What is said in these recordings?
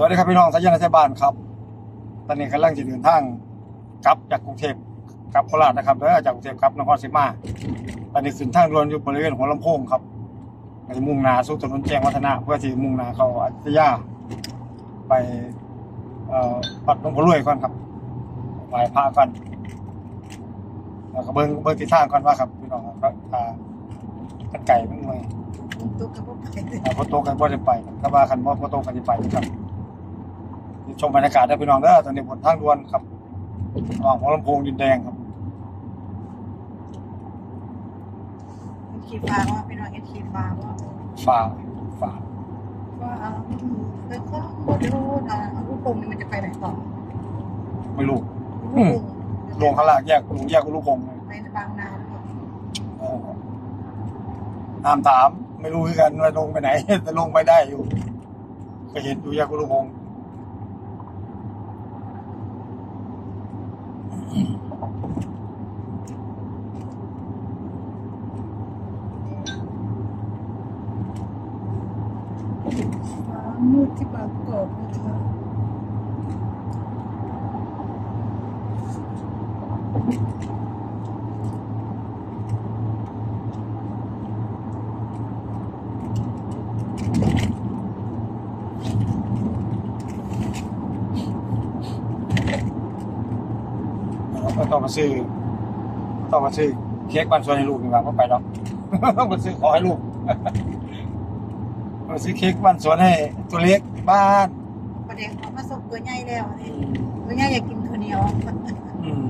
สวัสดีครับพี่น้องสายยานรัฐบาลครับ ตอนนี้กำลังจะเดินทางกลับจากกรุงเทพกลับโคราชนะครับแล้วจากกรุงเทพกลับนครศรีมา ตอนนี้ขึ้นทางด่วนอยู่บริเวณหัวลำโพงครับไปมุ่งหนาสู่ถนนแจ้งวัฒนะเพื่อที่มุ่งหนาเข้าอยุธยาไปเอ่อปัดหลวงพ่อรวยก่อนครับไหว้พระก่อนแล้วก็เบิ้งเบิ้งทิศทางก่อนว่าครับพี่น้องครับอ่ากันไก่เพิ่งมาตุ๊กกับพวกไก่อ่าพอโตกันบ่ได้ไปก็ว่าคันบ่พอโตกันสิไปนะครับนี่ ชมบรรยากาศได้พี่น้องเด้อตอนนี้บนทางด่วนครับระหว่างหัวลำโพงดินแดงครับขี่ฟ้าว่าพี่น้องเห็นขี่ฟ้าว่าฝ่าฝ่าว่าเอาไปข้างบนรูดอะลูกโป่งนี่มันจะไปไหนต่อไม่รู้ลูกโป่งลงข้างล่างแยกลงแยกกับลูกพงเลยไปบางนาหรือเปล่าเออตามถามไม่รู้คือกันว่าลงไปไหน แต่ลงไปได้อยู่ ก็เห็นอยู่แยกกับลูกพง ฟ้ามืดที่บางกอกนะคะก็ต้องมาซื้อ ต้องมาซื้อเค้กบ้านสวนให้ลูกดีกว่าเพราะไปหรอกต้องมาซื้อขอให้ลูก มาซื้อเค้กบ้านสวนให้ตัวเล็กบ้าน ประเด็นของผสมตัวใหญ่แล้วนี่ตัวใหญ่อยากกินข้าวเหนียวอืม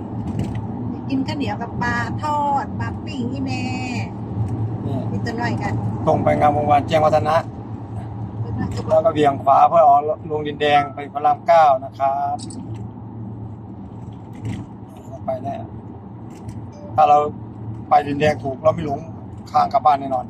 อยากกินข้าวเหนียวกับปลาทอดปลาปิ้งนี่แม่นี่มีตัวน้อยกันตรงไปงามวงวานแจ้งวัฒนะ ตัวน้อยจะบแล้อวกก็เบี่ยงขวาเพื่อออกลงดินแดงไปพระรามเก้านะครับไปแน่ถ้าเราไปดินแดงถูกเราไม่หลงข้างกลับบ้านแน่นอน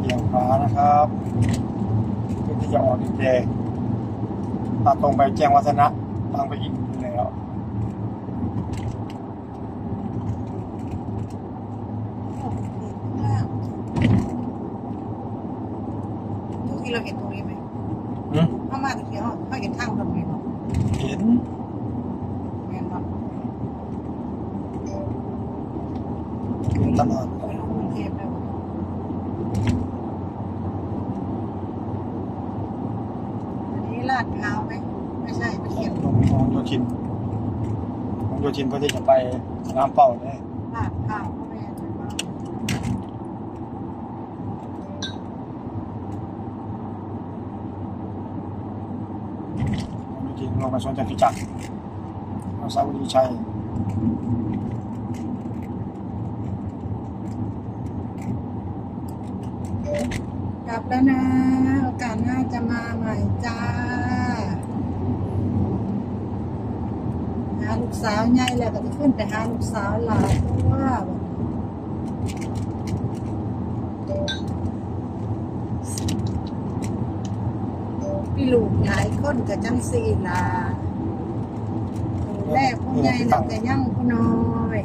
เบี่ยงขวานะครับเพื่อที่จะออกดินแดงถ้า ตรงไปแจ้งวัฒนะทางไปอีกแล้วทุกที่เราเห็นตรงนี้ไหม หืม ถ้ามาตะเกียบเขาเห็นทางตรงนี้หรอ เห็น แม่นบอก เห็นตลอด ไปลงกรุงเทพแล้วอันนี้ลาดพร้าวไหมไม่ใช่ตะเกียบ ลงลงโยชิน ลงโยชินเพื่อที่จะไปนามเป้าเนี่ยลาดพร้าวก็แม่นบอกจริงลงไปสวนจตุจักรเราสาวดีชัยกลับแล้วนะ โอกาสหน้าจะมาใหม่จ้า หาลู กสาวใหญ่แล้วก็จะขึ้นไปหาลูกสาวหลานเพราะว่าพี่ลูกหลายคนกับจังสีลาแรกผู้ใหญ่แล้วก็ยังผู้น้อย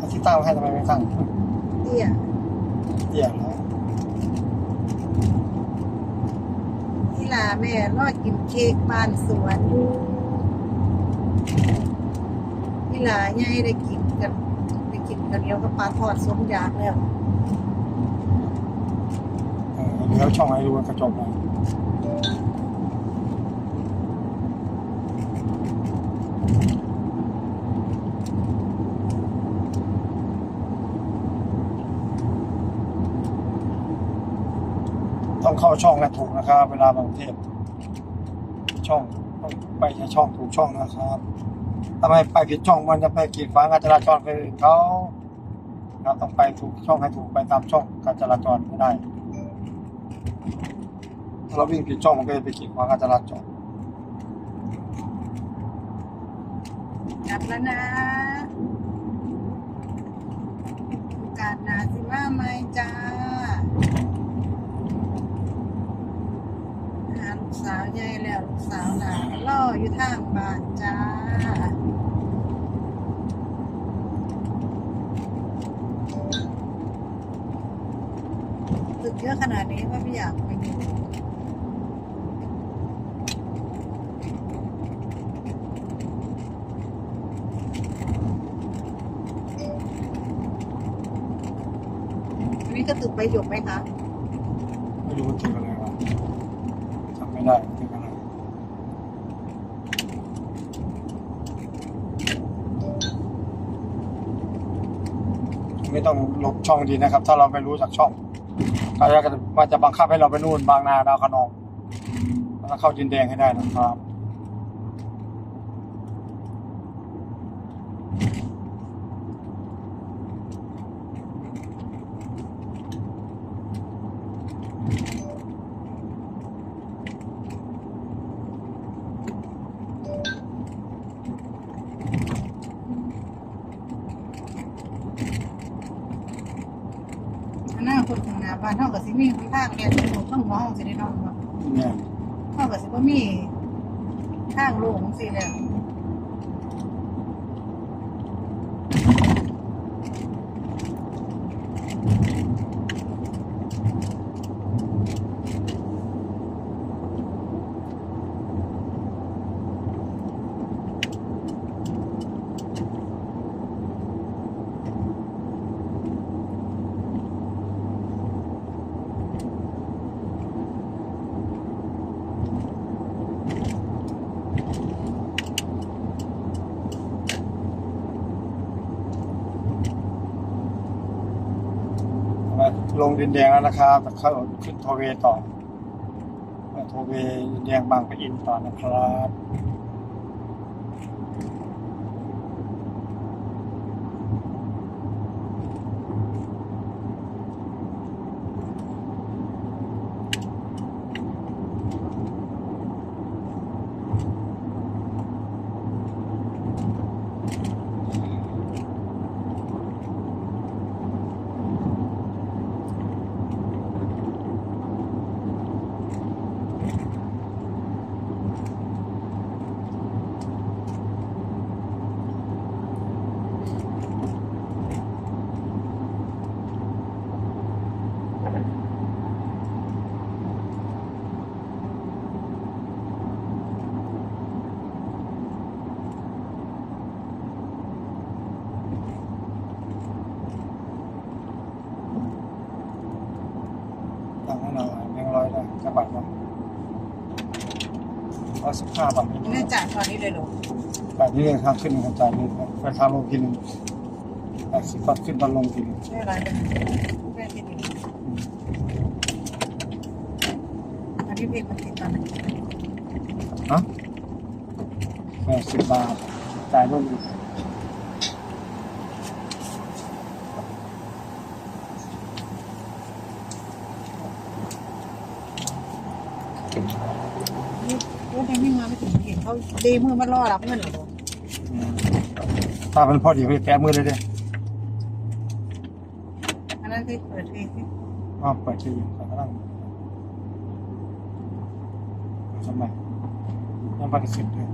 อาทิตย์ตั้งให้ทำไมไม่ตั้งเตี้ยเดี่ยแล้วที่ลาแม่รอดกินเค้กบ้านสวนอยู่ ที่หลาใหญ่ได้กินกันได้กินกันเดียวกับปลาทอดสมอยากแล้วเออเลี้ยวช่องให้ดูกระจกหน่อยต้องเข้าช่องและถูกนะครับ เวลาบางเทพช่อง ไปใช้ช่องถูกช่องนะครับถ้าไมไปผิดช่องมันจะไปกีดขวางการจราจรคนอื่นเขาเราต้องไปถูกช่องให้ถูกไปตามช่องการจราจรไม่ได้ ถ้าเราวิ่งผิดช่องมันก็จะไปกีดขวางการจราจรกลับแล้วนะโอกาสหนาสิว่าไหมจ้า หาลูกสาวใหญ่แล้วลูกสาวหลานล่ ออยู่ทางบ้านจ้าตึกเยอะขนาดนี้ว่าไม่อยากไปอยู่นนี้ก็ตึกใบหยกไหมคะ ไม่รู้ว่าตึกอะไรวะจำไม่ได้ตึกอะไร ไม่ต้องหลบช่องดีนะครับ ถ้าเราไม่รู้จากช่องเขาจะมันจะบังคับให้เราไปนู่นบางนาดาวคะนองแล้วเข้าดินแดงให้ได้นะครับ หน้าคนข้างหน้าบ้านเท่ากับสิมีทางเรียนสนุกต้องมองสิได้นอนว่าเนี่ยเท่ากับสิว่ามีทางโล่งสิแล้ว ลงดินแดงแล้วนะครับแต่เข้าขึ้นโทเวต่อโทเวดินแดงบางปะอินต่อนะครับ ตั้งให้หน่อยแบ งค์ร้อยได้จะบัตรนะร้อยสิบห้าบาทนี่ไม่ได้จ่ายตอนนี้เลยเหรอแบบนี้เลยครับขึ้นกระจายนี่ไปทางลงทีหนึงแปดสิบบาทขึ้นตอนลงทีหนึงไม่อะไรเลยแม่ติดอยู่อันนี้พี่คนติดตอนไหนฮะแปดสิบบาทจ่ายลงอีก รถยังไม่มาไม่ถึงเห็นเขาดีมือมารอรับเงินเหรออืมถ้ามันพอดีก็จะแก้มือเลยเด้อันนั้นที่เปิดเองที่อ้าวเปิดทีวีขอกำลังทำไมยังปฏิเสธเลย